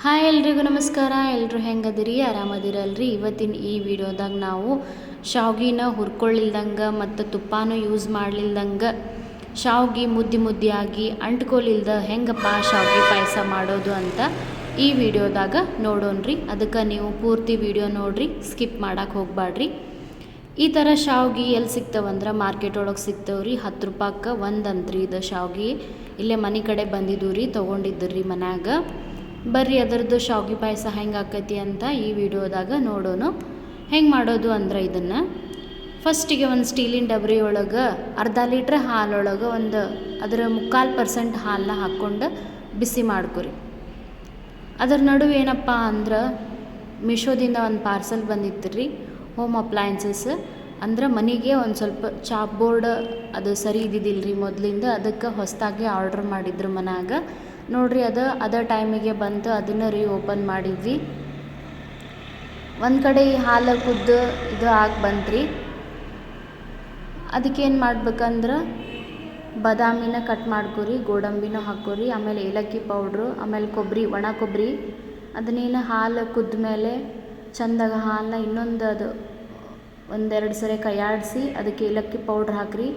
Hi ಎಲ್ರಿಗೂ ನಮಸ್ಕಾರ. ಎಲ್ಲರೂ ಹೆಂಗದಿರಿ? ಆರಾಮದಿರಲ್ರಿ? ಇವತ್ತಿನ ಈ ವಿಡಿಯೋದಾಗ ನಾವು ಶಾವ್ಗಿನ ಹುರ್ಕೊಳ್ಳಿಲ್ದಂಗೆ ಮತ್ತು ತುಪ್ಪನೂ ಯೂಸ್ ಮಾಡಲಿಲ್ದಂಗೆ ಶಾವ್ಗಿ ಮುದ್ದಿ ಮುದ್ದಿಯಾಗಿ ಅಂಟ್ಕೊಲಿಲ್ದ ಹೆಂಗಪ್ಪ ಶಾವ್ಗಿ ಪಾಯಸ ಮಾಡೋದು ಅಂತ ಈ ವಿಡಿಯೋದಾಗ ನೋಡೋಣ್ರಿ. ಅದಕ್ಕೆ ನೀವು ಪೂರ್ತಿ ವಿಡಿಯೋ ನೋಡ್ರಿ, ಸ್ಕಿಪ್ ಮಾಡಕ್ಕೆ ಹೋಗ್ಬೇಡ್ರಿ ಈ ಥರ ಶಾವ್ಗಿ ಎಲ್ಲಿ ಸಿಗ್ತಾವಂದ್ರೆ ಮಾರ್ಕೆಟ್ ಒಳಗೆ ಸಿಗ್ತಾವ್ರಿ. ಹತ್ತು ರೂಪಾಯ್ಗೆ ಒಂದು ಅಂತ್ರಿ ಇದು ಶಾವ್ಗಿ. ಇಲ್ಲೇ ಮನೆ ಕಡೆ ಬಂದಿದ್ದು ರೀ ತೊಗೊಂಡಿದ್ದು ಮನ್ಯಾಗ. ಬರ್ರಿ, ಅದರದ್ದು ಶಾವ್ಗಿ ಪಾಯಸ ಹೆಂಗೆ ಆಕೈತಿ ಅಂತ ಈ ವಿಡಿಯೋದಾಗ ನೋಡೋಣ. ಹೆಂಗೆ ಮಾಡೋದು ಅಂದ್ರೆ ಇದನ್ನು. ಫಸ್ಟಿಗೆ ಒಂದು ಸ್ಟೀಲಿನ ಡಬರಿ ಒಳಗೆ ಅರ್ಧ ಲೀಟ್ರ್ ಹಾಲೊಳಗೆ ಒಂದು ಅದರ ಮುಕ್ಕಾಲು ಪರ್ಸೆಂಟ್ ಹಾಲನ್ನ ಹಾಕ್ಕೊಂಡು ಬಿಸಿ ಮಾಡ್ಕೊರಿ. ಅದರ ನಡುವೆ ಏನಪ್ಪ ಅಂದ್ರೆ ಮೀಶೋದಿಂದ ಒಂದು ಪಾರ್ಸಲ್ ಬಂದಿತ್ತು ರೀ ಹೋಮ್ ಅಪ್ಲಯನ್ಸಸ್ ಅಂದ್ರೆ ಮನೆಗೆ ಒಂದು ಸ್ವಲ್ಪ ಚಾಪ್ ಬೋರ್ಡ್ ಅದು ಸರಿ ಇದ್ದಿದ್ದಿಲ್ಲ ರೀ ಮೊದಲಿಂದ, ಅದಕ್ಕೆ ಹೊಸದಾಗಿ ಆರ್ಡ್ರ್ ಮಾಡಿದ್ರು ಮನ್ಯಾಗ. ನೋಡ್ರಿ ಅದು, ಅದೇ ಟೈಮಿಗೆ ಬಂತು ಅದನ್ನು ರೀ ಓಪನ್ ಮಾಡಿದ್ವಿ. ಒಂದು ಕಡೆ ಈ ಹಾಲು ಕುದ್ದು ಇದು ಹಾಕಿ ಬಂತ್ರಿ. ಅದಕ್ಕೇನು ಮಾಡ್ಬೇಕಂದ್ರೆ ಬಾದಾಮಿನ ಕಟ್ ಮಾಡ್ಕೊರಿ, ಗೋಡಂಬಿನೂ ಹಾಕೋರಿ, ಆಮೇಲೆ ಏಲಕ್ಕಿ ಪೌಡ್ರು ಆಮೇಲೆ ಕೊಬ್ಬರಿ ಒಣ ಕೊಬ್ಬರಿ ಅದನ್ನೇನು ಹಾಲು ಕುದ್ದ ಮೇಲೆ ಚಂದಾಗ ಹಾಲನ್ನ ಇನ್ನೊಂದು ಅದು ಒಂದೆರಡು ಸರಿ ಕೈಯಾಡಿಸಿ, ಅದಕ್ಕೆ ಏಲಕ್ಕಿ ಪೌಡ್ರ್ ಹಾಕಿರಿ.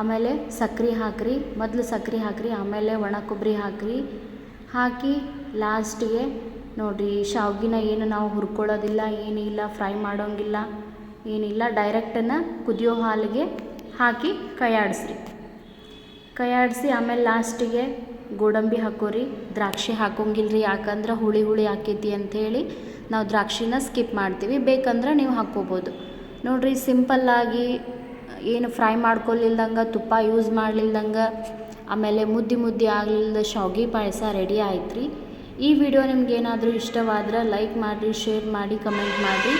ಆಮೇಲೆ ಸಕ್ರೆ ಹಾಕಿರಿ, ಮೊದಲು ಸಕ್ರೆ ಹಾಕಿರಿ, ಆಮೇಲೆ ಒಣ ಕೊಬ್ಬರಿ ಹಾಕಿರಿ. ಹಾಕಿ ಲಾಸ್ಟಿಗೆ ನೋಡಿರಿ ಶಾವ್ಗಿನ ಏನು ನಾವು ಹುರ್ಕೊಳ್ಳೋದಿಲ್ಲ, ಏನಿಲ್ಲ, ಫ್ರೈ ಮಾಡೋಂಗಿಲ್ಲ, ಏನಿಲ್ಲ ಡೈರೆಕ್ಟನ್ನು ಕುದಿಯೋ ಹಾಲಿಗೆ ಹಾಕಿ ಕೈಯಾಡಿಸ್ರಿ. ಕೈಯಾಡಿಸಿ ಆಮೇಲೆ ಲಾಸ್ಟಿಗೆ ಗೋಡಂಬಿ ಹಾಕೋರಿ, ದ್ರಾಕ್ಷಿ ಹಾಕೋಂಗಿಲ್ರಿ, ಯಾಕಂದ್ರೆ ಹುಳಿ ಹುಳಿ ಹಾಕೈತಿ ಅಂಥೇಳಿ ನಾವು ದ್ರಾಕ್ಷಿನ ಸ್ಕಿಪ್ ಮಾಡ್ತೀವಿ, ಬೇಕಂದ್ರೆ ನೀವು ಹಾಕ್ಕೋಬೋದು. ನೋಡಿರಿ ಸಿಂಪಲ್ಲಾಗಿ ಏನು ಫ್ರೈ ಮಾಡ್ಕೊಲಿಲ್ದಂಗೆ ತುಪ್ಪ ಯೂಸ್ ಮಾಡ್ಲಿಲ್ದಂಗೆ, ಆಮೇಲೆ ಮುದ್ದೆ ಮುದ್ದೆ ಆಗಲಿಲ್ಲದ ಶಾವ್ಗೆ ಪಾಯಸ ರೆಡಿ ಆಯ್ತು ರೀ ಈ ವಿಡಿಯೋ ನಿಮ್ಗೆ ಏನಾದರೂ ಇಷ್ಟವಾದ್ರೆ ಲೈಕ್ ಮಾಡಿರಿ ಶೇರ್ ಮಾಡಿ ಕಮೆಂಟ್ ಮಾಡಿರಿ.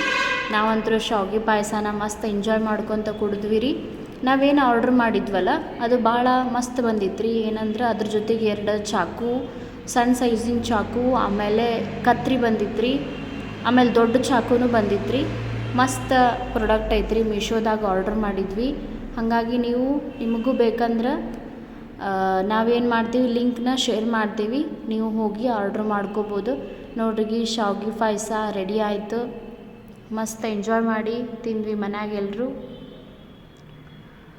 ನಾವಂತರೂ ಶಾವ್ಗೆ ಪಾಯಸನ ಮಸ್ತ್ ಎಂಜಾಯ್ ಮಾಡ್ಕೊತ ಕುಡಿದ್ವಿ ರೀ ನಾವೇನು ಆರ್ಡ್ರ್ ಮಾಡಿದ್ವಲ್ಲ, ಅದು ಭಾಳ ಮಸ್ತ್ ಬಂದಿತ್ತು ರೀ ಏನಂದ್ರೆ ಅದ್ರ ಜೊತೆಗೆ ಎರಡು ಚಾಕು ಸಣ್ಣ ಸೈಜಿನ ಚಾಕು, ಆಮೇಲೆ ಕತ್ರಿ ಬಂದಿತ್ತು ರೀ ಆಮೇಲೆ ದೊಡ್ಡ ಚಾಕುನೂ ಬಂದಿತ್ತು ರೀ ಮಸ್ತ್ ಪ್ರಾಡಕ್ಟ್ ಐತ್ರಿ. ಮೀಶೋದಾಗ ಆರ್ಡ್ರ್ ಮಾಡಿದ್ವಿ. ಹಾಗಾಗಿ ನೀವು ನಿಮಗೂ ಬೇಕಂದ್ರೆ ನಾವೇನು ಮಾಡ್ತೀವಿ ಲಿಂಕ್ನ ಶೇರ್ ಮಾಡ್ತೀವಿ. ನೀವು ಹೋಗಿ ಆರ್ಡ್ರ್ ಮಾಡ್ಕೋಬೋದು. ನೋಡ್ರಿ ಶಾವ್ಗಿ ಪಾಯಸ ರೆಡಿ ಆಯಿತು. ಮಸ್ತ್ ಎಂಜಾಯ್ ಮಾಡಿ ತಿಂದ್ವಿ ಮನ್ಯಾಗ ಎಲ್ಲರೂ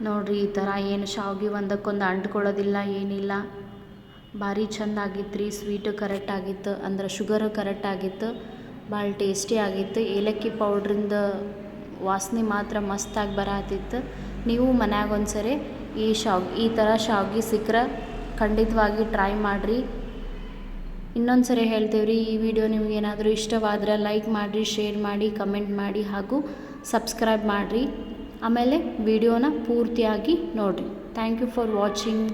ನೋಡ್ರಿ, ಈ ಥರ ಏನು ಶಾವ್ಗಿ ಒಂದಕ್ಕೊಂದು ಅಂಟ್ಕೊಳ್ಳೋದಿಲ್ಲ, ಏನಿಲ್ಲ. ಭಾರಿ ಚಂದ ಆಗಿತ್ತು ರೀ ಸ್ವೀಟು ಕರೆಕ್ಟ್ ಆಗಿತ್ತು. ಅಂದ್ರೆ ಶುಗರು ಕರೆಕ್ಟ್ ಆಗಿತ್ತು. ಭಾಳ ಟೇಸ್ಟಿ ಆಗಿತ್ತು. ಏಲಕ್ಕಿ ಪೌಡ್ರಿಂದ ವಾಸನೆ ಮಾತ್ರ ಮಸ್ತಾಗಿ ಬರಹತ್ತಿತ್ತು ನೀವು ಮನ್ಯಾಗ ಒಂದ್ಸರಿ ಈ ಶಾವ್, ಈ ಥರ ಶಾವ್ಗಿ ಸಿಕ್ಕರೆ ಖಂಡಿತವಾಗಿ ಟ್ರೈ ಮಾಡಿರಿ. ಇನ್ನೊಂದು ಸರಿ ಹೇಳ್ತೀವಿ ರೀ ಈ ವಿಡಿಯೋ ನಿಮ್ಗೆ ಏನಾದರೂ ಇಷ್ಟವಾದ್ರೆ ಲೈಕ್ ಮಾಡಿರಿ ಶೇರ್ ಮಾಡಿ ಕಮೆಂಟ್ ಮಾಡಿ ಹಾಗೂ ಸಬ್ಸ್ಕ್ರೈಬ್ ಮಾಡಿರಿ. ಆಮೇಲೆ ವಿಡಿಯೋನ ಪೂರ್ತಿಯಾಗಿ ನೋಡಿರಿ. Thank you for watching